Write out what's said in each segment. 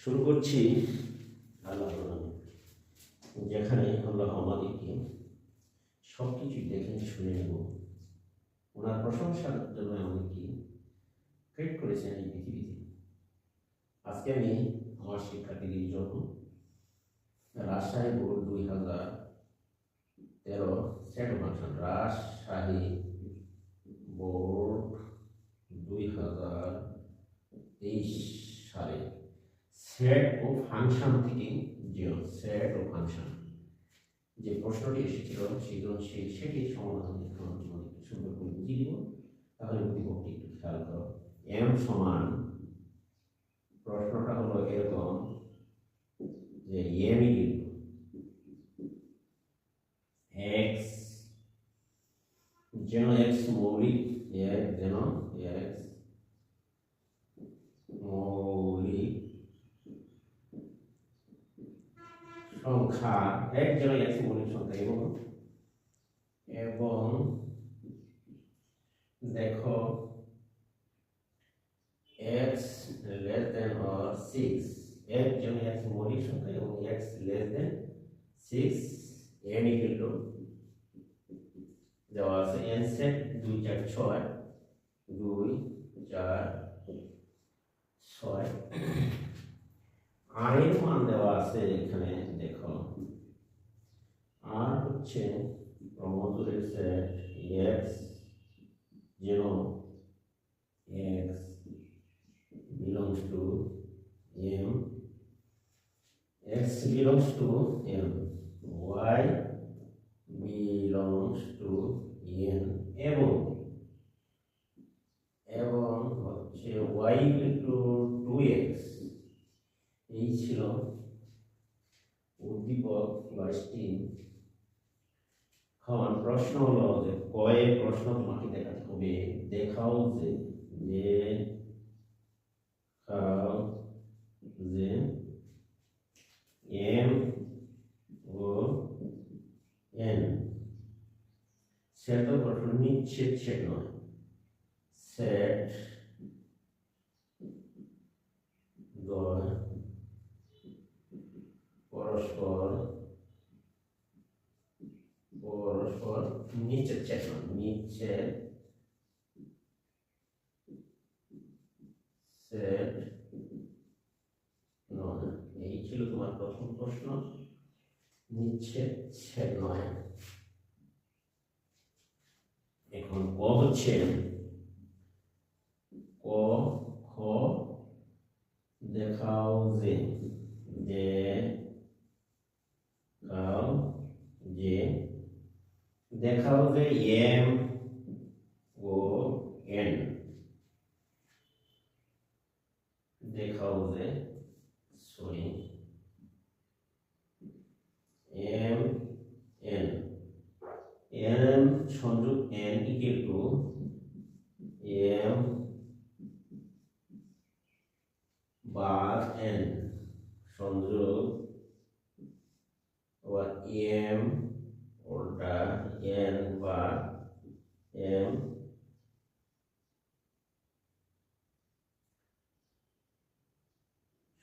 শুরু করছি যেখানে আল্লাহ আমাদেরকে সব কিছু দেখে, শুনে নেব। ওনার প্রশংসার জন্য আমাদেরকে ক্রিয়েট করেছেন এই পৃথিবীতে। আজকে আমি আমার শিক্ষার্থীদের জন্য রাজশাহী বোর্ড দুই হাজার তেরো সেট ফাংশন রাজশাহী বোর্ড দুই হাজার তেইশ সালে। সেট ও ফাংশন থেকে যে সেট ও ফাংশন। যে প্রশ্নটি এসেছিল সৃজনশীল সেটি সমাধান সুন্দর করে বুঝিয়ে দিব। তাহলে প্রতিপক্ষটি একটু খেয়াল করো। এম সমান প্রশ্নটা হলো এরকম যে এম এক্স যেন এক্স মৌলিক এক যেন এক্স মৌলিক সংখ্যা এক যেন এক্স মৌলিক সংখ্যা এবং এবং দেখো X less than or six এক যেন এক্স মৌলিক সংখ্যা এবং X less than six N equal to দেওয়া আছে এন সেট দুই চার ছয়, দুই চার ছয়। আর এর মান দেওয়া আছে এখানে, দেখো। আর হচ্ছে ক্রমজোরের সেট এক্স যেন X belongs to m x belongs to m. Y belongs to n. এবং এবং হচ্ছে y equal to 2x এই ছিল উদ্দীপক বা স্টিম এখন প্রশ্ন হলো যে কয়েক প্রশ্ন তোমাকে দেখাতে হবে। দেখাও যে খাও যে এম ও এন সেট গঠন নিচ্ছেদ সেট নয়। সেট দ্বয় পরস্পর পরস্পর সেট নয়। নিচের সেট ছিল তোমার প্রথম প্রশ্ন? নিচ্ছে সেট নয়। এখন ক হচ্ছে? ক, খ দেখাও যে যে খাও যে, দেখাও যে এম ও এন। দেখাও যে, সরি। এম এন এম সংযোগ এন ইকুয়াল টু এম বা এন সংযোগ বা এম ওটা এন বা এম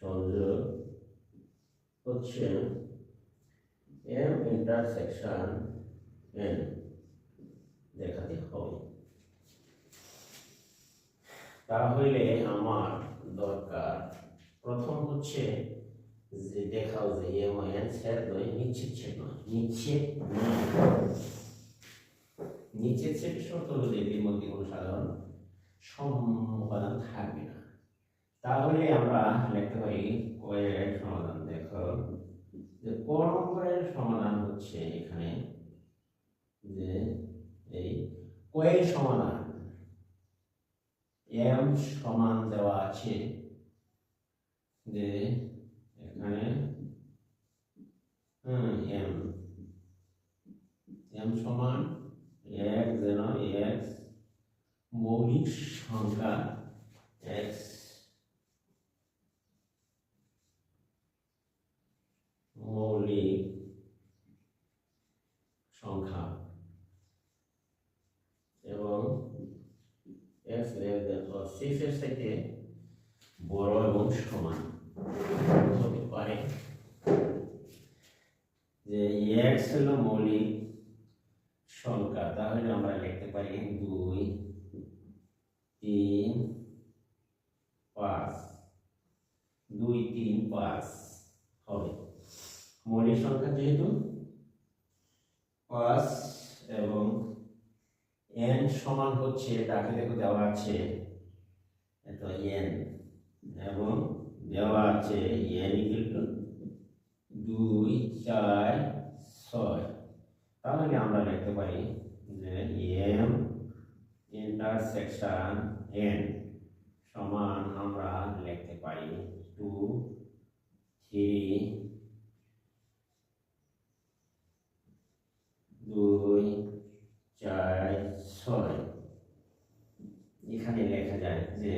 সংযোগ হচ্ছে এম ইন্টারসেকশন এন দেখাতে হবে। তাহলে আমার দরকার প্রথম হচ্ছে যে দেখাও যে এম এন সেট নয় নিশ্চিত সেট নয় নিশ্চিত নিশ্চিত সেটের শর্ত হলো যে কোনো সাধারণ সমাধান থাকবে না। তাহলে আমরা লিখতে পারি কয়ের সমাধান, দেখো। যে ক নম্বরের সমাধান হচ্ছে এখানে, যে এই কয়ের সমাধান, এম সমান দেওয়া আছে, যে এখানে এম এম সমান এক যেন এক্স, মৌলিক সংখ্যা এক্স মৌলিক সংখ্যা এবং এক্স লেস দেন অর সমান। হতে পারে যে এক্স হলো মৌলিক সংখ্যা। তাহলে আমরা লিখতে পারি দুই, তিন, পাঁচ। দুই, তিন, পাঁচ হবে। মৌলিক সংখ্যা যেহেতু পাঁচ এবং এন সমান হচ্ছে, তাকে দেখো দেওয়া আছে এত এন এবং দেওয়া আছে এন দুই চার ছয়। তাহলে আমরা লিখতে পারি যে এম ইন্টারসেকশন এন সমান আমরা লিখতে পারি টু থ্রি দুই চার ছয়। এখানে লেখা যায় যে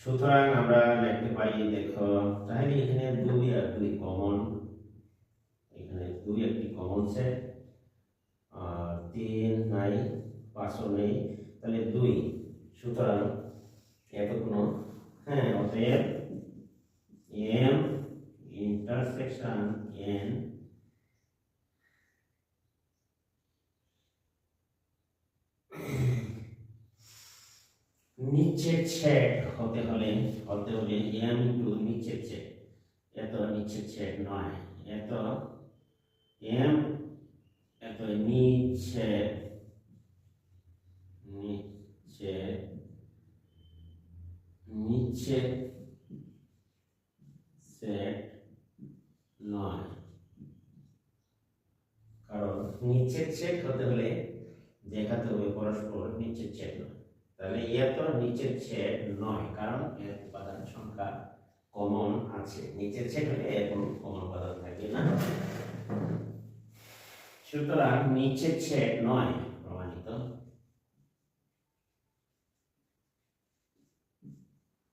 সুতরাং আমরা লিখতে পারি দেখো, তাহলে এখানে দুই আর দুই কমন এখানে দুই একটি কমন সেট আর তিন নাই পাঁচও নেই, তাহলে দুই। সুতরাং এত কোনো হ্যাঁ অতএব এম ইন্টারসেকশন এন নিচের ছেদ হতে হলে হতে হলে এম ইন্টু নিচের ছেদ। এত নিচের ছেদ নয়। এত এম এত নিচে নিচে নিচে সেট নয়। কারণ নিচের ছেদ হতে হলে দেখাতে হবে পরস্পর নিচের ছেদ নয়। তাহলে এত নিচের ছেদ নয়, কারণ এর উপাদান সংখ্যা কমন আছে। নিচের ছেদ হলে এর কোনো কমন উপাদান থাকবে না। সুতরাং নিচের ছেদ নয়, প্রমাণিত।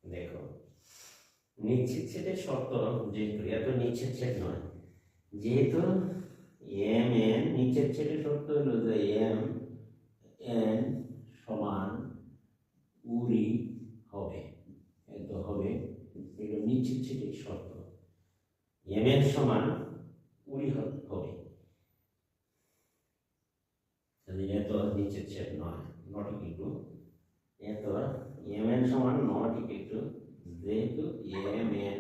দেখো, নিচের ছেদের শর্ত যেহেতু এত নিচের ছেদ নয়। যেহেতু এম এন নিচের ছেদের শর্ত হলো যে এম এন সমান উড়ি হবে এত হবে এগুলো নিচের ছেদের শর্ত এম সমান হ- হবে। এত নিচের ছেদ নয়, নট ইকুয়াল এত এম এন সমান নট ইকুয়াল যেহেতু এম এন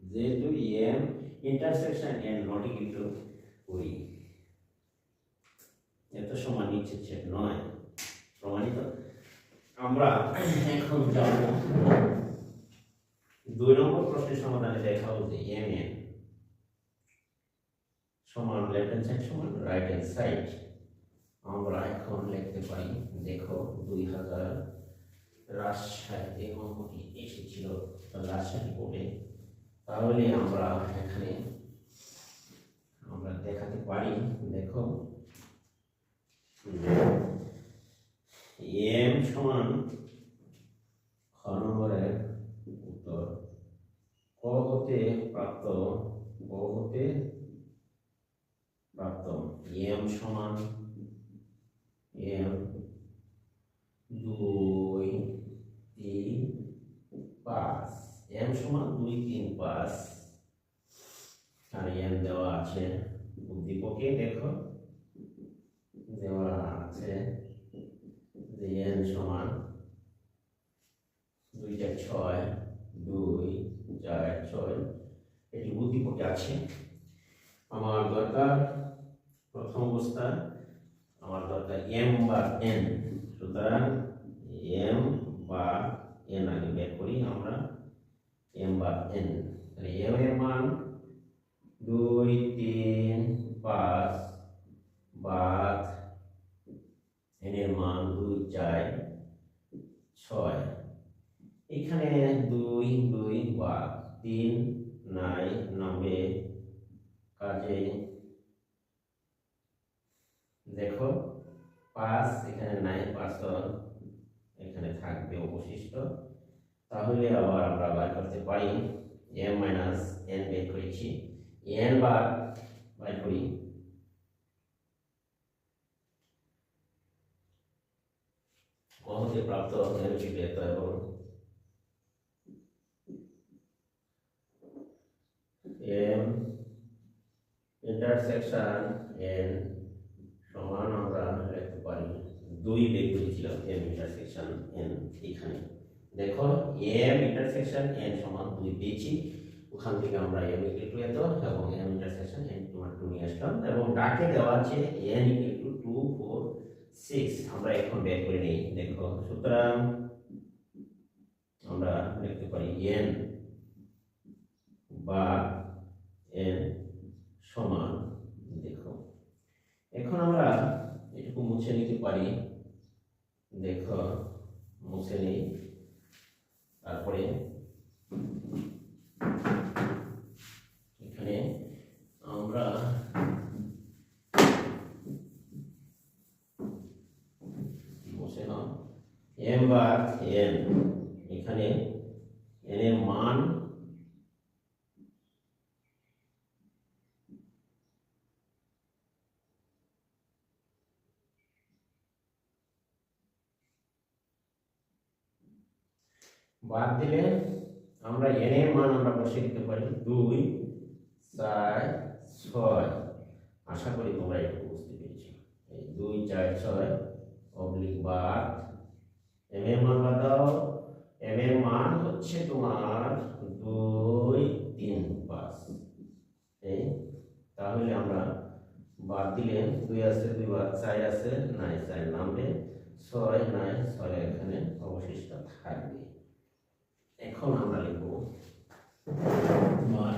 যেহেতু M intersection N not equal to এত সমান নিচের ছেদ নয়, প্রমাণিত। আমরা এখন যাব দুই নম্বর প্রশ্নের সমাধানে দেখাবো যে এম এন সমান লেফট হ্যান্ড সাইড সমান রাইট হ্যান্ড সাইড আমরা এখন লিখতে পারি, দেখো, দুই হাজার রাজশাহীতে অঙ্কটি এসেছিল রাজশাহী বোর্ডে তাহলে আমরা এখানে আমরা দেখাতে পারি, দেখো। এম সমান খ নম্বরের উত্তর। ক হতে প্রাপ্ত ক হতে প্রাপ্ত। এম সমান এম দুই তিন পাঁচ। এম সমান দুই তিন পাঁচ। আর এম দেওয়া আছে উদ্দীপকে দেখো দেওয়া আছে এন সমান দুইটা ছয়, দুই, চার, ছয়। এটি উদ্দীপকে আছে। আমার দরকার প্রথম অবস্থা আমার দরকার এম বা এন। সুতরাং এম বা এন আগে বের করি আমরা, এম বা এন। তাহলে এম এর মান দুই, তিন, পাঁচ বাদ এন এর চার ছয়। এখানে দুই দুই বা তিন, নাই, নবে। কাজে দেখো, পাঁচ, এখানে নাই, পাঁচ এখানে থাকবে অবশিষ্ট। তাহলে আবার আমরা বার করতে পারি, এম মাইনাস এন বের করেছি। এন বার বার করি হতে প্রাপ্ত এত এবং এম ইন্টারসেকশন এন সমান আমরা লিখতে পারি দুই বের করেছিলাম এম ইন্টারসেকশন এন এখানে। দেখো এম ইন্টারসেকশন এন সমান দুই পেয়েছি। ওখান থেকে আমরা এম ইকুয়াল টু এত এবং এম ইন্টারসেকশন এন তোমার টু নিয়ে আসলাম এবং ডাকে দেওয়া আছে N equal to two four six আমরা এখন বের করে নিই, দেখো। সুতরাং আমরা লিখতে পারি এন বা এন সমান, দেখো। এখন আমরা এটুকু মুছে নিতে পারি, দেখো, মুছে নিই। তারপরে এখানে আমরা বসে নাও এম বা এন এখানে এন এর মান বাদ দিলে আমরা এন এর মান আমরা বসে দিতে পারি দুই চার ছয়। আশা করি তোমরা একটু বুঝতে পেরেছ। এই দুই, চার, ছয় অবলিক বাদ। এম এর মান বাদ দাও। এম এর মান হচ্ছে তোমার দুই, তিন পাঁচ। এই, তাহলে আমরা বাদ দিলে দুই আছে, দুই বাদ, চার আছে, নাই, চার নামবে ছয়, নাই, ছয় এখানে অবশিষ্ট থাকবে। এখন আমরা লিখব তোমার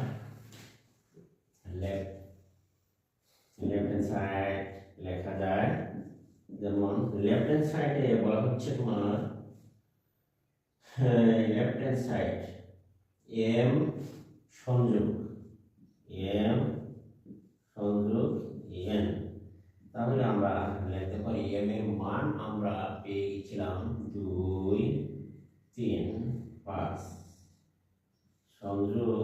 লেফট হ্যান্ড সাইড লেখা যায়। যেমন লেফট হ্যান্ড সাইডে বলা হচ্ছে তোমার লেফট হ্যান্ড সাইড এম সংযোগ এম সংযোগ এন তাহলে আমরা লিখতে পারি এম এর মান আমরা পেয়ে গেছিলাম দুই তিন পাঁচ সংযোগ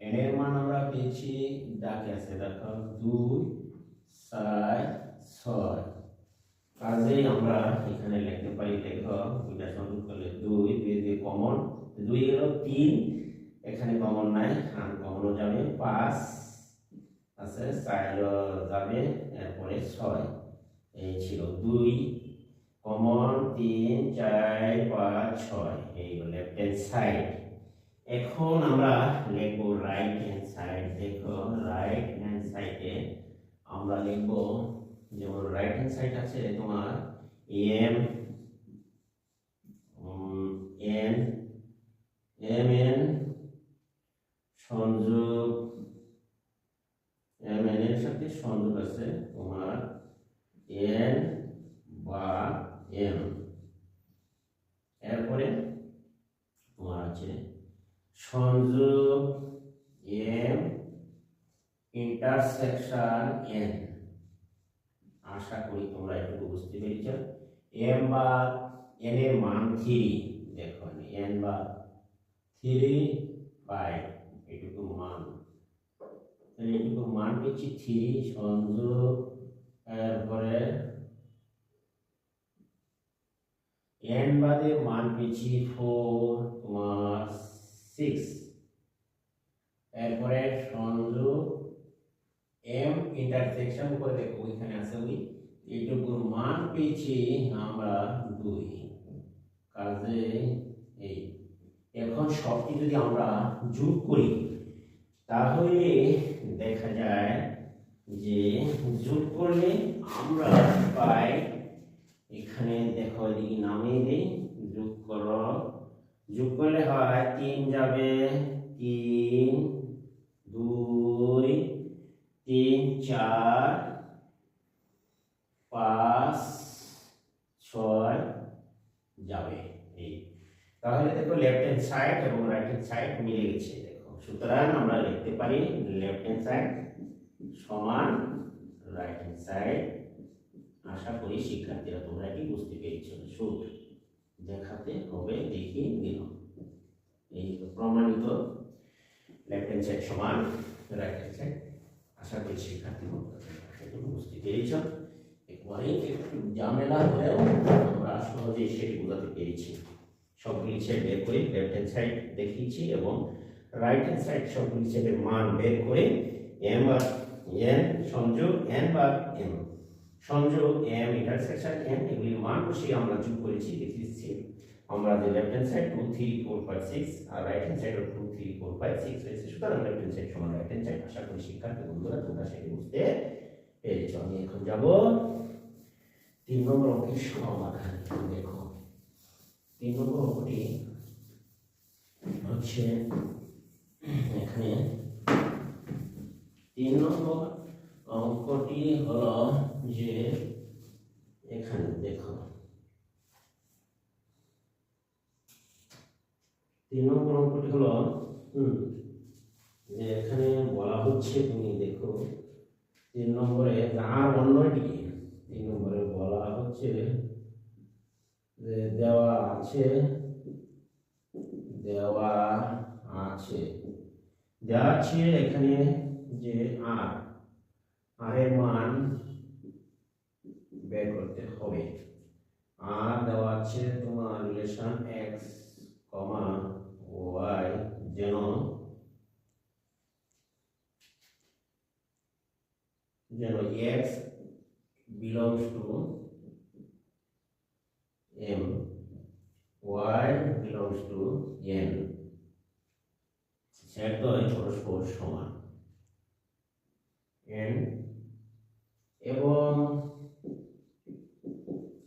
এন এর মান আমরা পেয়েছি দুই, চার, ছয়। কাজেই আমরা এখানে লিখতে পারি, দেখো, দুইটা সংযোগ করলে দুই দুই দুই কমন দুই গেল তিন, এখানে কমন নাই আন কমনও যাবে পাঁচ, আছে চার যাবে, এরপরে ছয়। এই ছিল দুই। কমন তিন, চার, পাঁচ, ছয়। এই লেফট হ্যান্ড সাইড এখন আমরা লিখব রাইট হ্যান্ড সাইড দেখো রাইট হ্যান্ড সাইডে আমরা লিখব, যেমন রাইট হ্যান্ড সাইড আছে, তোমার এম এন এম এন সংযোগ এম এন এর সাথে সংযোগ আছে, তোমার এন বা এম এরপরে তোমার আছে সংযোগ এম ইন্টারসেকশন এন। আশা করি তোমরা একটু বুঝতে পেরেছ। এম বা এন এর মান থ্রি। দেখো, এন বা থ্রি ফাইভ এটুকু মান। এটুকু মান পেয়েছি থ্রি। সংযোগ এরপরে এন বাদে মান পেয়েছি ফোর তোমার সিক্স এরপরে সংযোগ এম ইন্টারসেকশন করে দেখো, ওইখানে আছে ওই, এইটুকুর মান পেয়েছি আমরা দুই। কাজে এই। এখন সবটি যদি আমরা যোগ করি, তাহলে দেখা যায় যে যোগ করলে আমরা পাই, এখানে দেখো এদিকে নামিয়ে দিই, যোগ করো। যোগ করলে হয় তিন যাবে, তিন, দুই, তিন, চার, পাঁচ, ছয় যাবে। এই তাহলে দেখো লেফট হ্যান্ড সাইড এবং রাইট হ্যান্ড সাইড মিলে গেছে, দেখো। সুতরাং আমরা লিখতে পারি লেফট হ্যান্ড সাইড সমান রাইট হ্যান্ড সাইড আশা করি শিক্ষার্থীরা তোমরা এটি বুঝতে পেরেছ? শুরু দেখাতে হবে, দেখিয়ে দিলাম এই প্রমাণিত লেফট হ্যান্ড সাইড সমান রাইট হ্যান্ড সাইড আশা করি শিক্ষার্থী বুঝতে পেরেছ। একবারে একটু ঝামেলা হলেও আমরা সহজে সবগুলি ছেড়ে বের করে লেফট হ্যান্ড সাইড দেখিয়েছি এবং রাইট হ্যান্ড সাইড সবগুলি ছেড়ে মান বের করে এম বা এন সংযোগ এন বা এম সংযোগ এম ইন্টারসেকশন এন এগুলির মান বসিয়ে আমরা যোগ করেছি দেখিয়েছি আমরা যে left hand side two three four five six আর right hand side two three four five six হয়েছে সুতরাং লেফট হ্যান্ড সাইড সমান রাইট হ্যান্ড সাইড আশা করি শিক্ষার্থী বন্ধুরা তোমরা সেটি বুঝতে পেরেছ। আমি এখন যাব তিন নম্বর অঙ্কের সমাধান দেখো। তিন নম্বর অঙ্কটি হচ্ছে এখানে তিন নম্বর অঙ্কটি হলো যে এখানে দেখো। তিন নম্বর অঙ্কটি হলো যে এখানে বলা হচ্ছে তুমি দেখো, তিন নম্বরে আর অন্যটিকে, তিন নম্বরে বলা হচ্ছে যে দেওয়া আছে দেওয়া আছে দেওয়া আছে এখানে যে আর এর মান বের করতে হবে। আর দেওয়া আছে তোমার রিলেশন এক্স কমা ওয়াই যেন যেন X belongs to M Y belongs to N সেটদ্বয় পরস্পর সমান এন এবং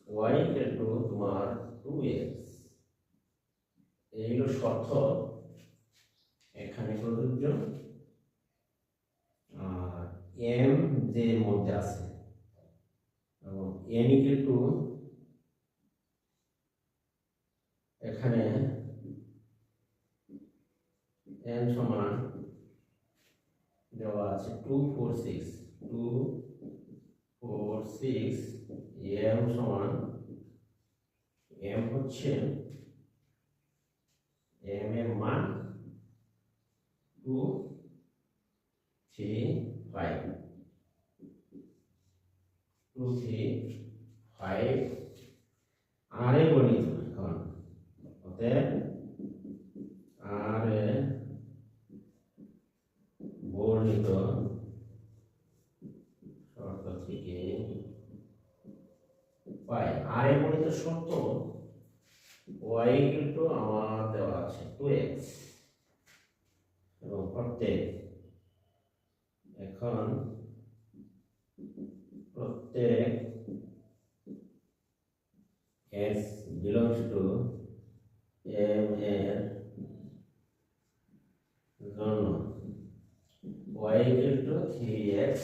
ওয়াই ইকুয়াল টু তোমার টু এক্স এই হলো শর্ত এখানে প্রযোজ্য এম যে মধ্যে আছে। এন ইকুয়াল টু এখানে এন সমান দেওয়া আছে two four six two four six M সমান এম হচ্ছে এম এর মান two three five. Two three five. আর গণিত এখন অতএব আর এ বর্ণিত শর্ত থেকে পাই আর এ বর্ণিত শর্ত ওয়াই কিন্তু আমার দেওয়া আছে টু এক্স এবং প্রত্যেক এখন প্রত্যেক এক্স বিলংস টু এম এর জন্য y equal to 3x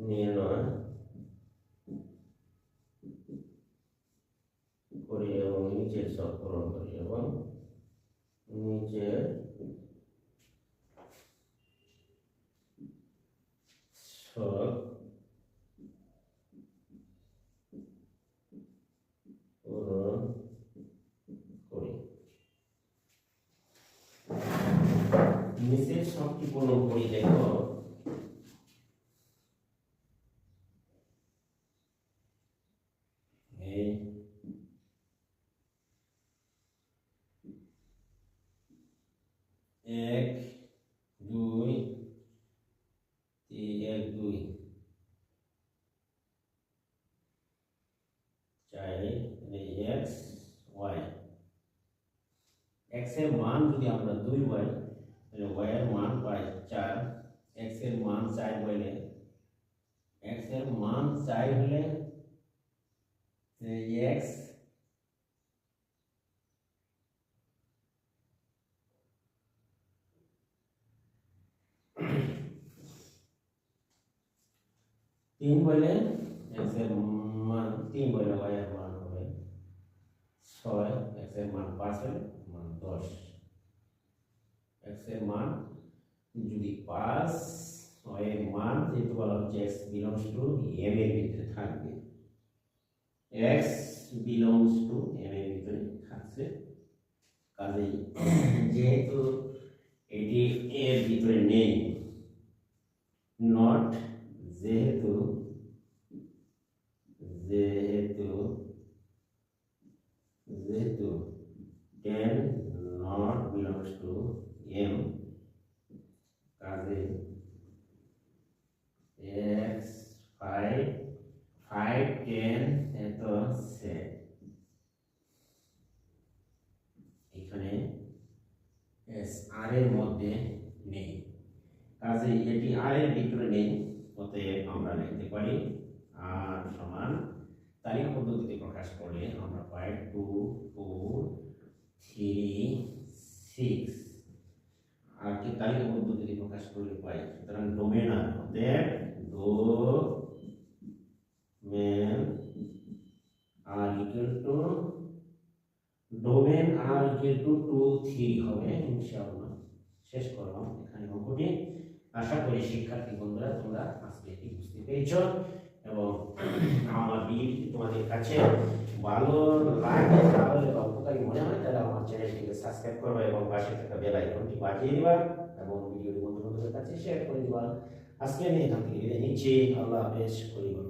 নির্ণয় করি এবং নিচের সব পূরণ করি এবং নিচের সব পূরণ করি নিচের সবটি পূরণ করি দেখো এই এক দুই তিন এক দুই চার এক্স ওয়াই এক্সের মান যদি আমরা দুই পাই তাহলে ওয়াই এর মান পাই চার এক্সের মান চার পাইলে এক্সের মান চার হলে এক্স তিন বলে এক্সের মান তিন বলে ওয়াই এর মান হবে ছয় এক্সের মান পাঁচ হলে মান দশ এক্সের মান যদি পাঁচ এর মান যেহেতু বলা হচ্ছে এক্স বিলংস টু এম এর ভিতরে থাকবে। এক্স বিলংস টু এম এর ভিতরে থাকছে। কাজেই যেহেতু এটি এর ভিতরে নেই নট যেহেতু যেহেতু যেহেতু ten not belongs to M কাজে এক্স ফাইভ ফাইভ টেন এত সে এখানে আর এর মধ্যে নেই। কাজে এটি আর এর ভিতরে নেই, অতএব আমরা লিখতে পারি আর সমান তালিকা পদ্ধতিতে প্রকাশ করলে আমরা পাই টু ফোর থ্রি সিক্স আর কি তালিকা পদ্ধতিতে প্রকাশ করলে পাই? সুতরাং ডোমেনার অতএব R equal to domain R equal to two three হবে, ইনশাআল্লাহ। শেষ করলাম, এখানে অঙ্কটি আশা করি শিক্ষার্থী বন্ধুরা, তোমরা আজকে এটি বুঝতে পেরেছ এবং আমার ভিডিওটি তোমাদের কাছে ভালো লাগে তাহলে উপকারী মনে হয়, তাহলে আমার চ্যানেলটিকে সাবস্ক্রাইব করবে এবং পাশে থাকা বেল আইকনটি বাজিয়ে দিবা এবং ভিডিওটি বন্ধু বান্ধবের কাছে শেয়ার করে দিবা। আজকে আমি এখান থেকে নিচ্ছি। আল্লাহ হাফেজ পরিবার।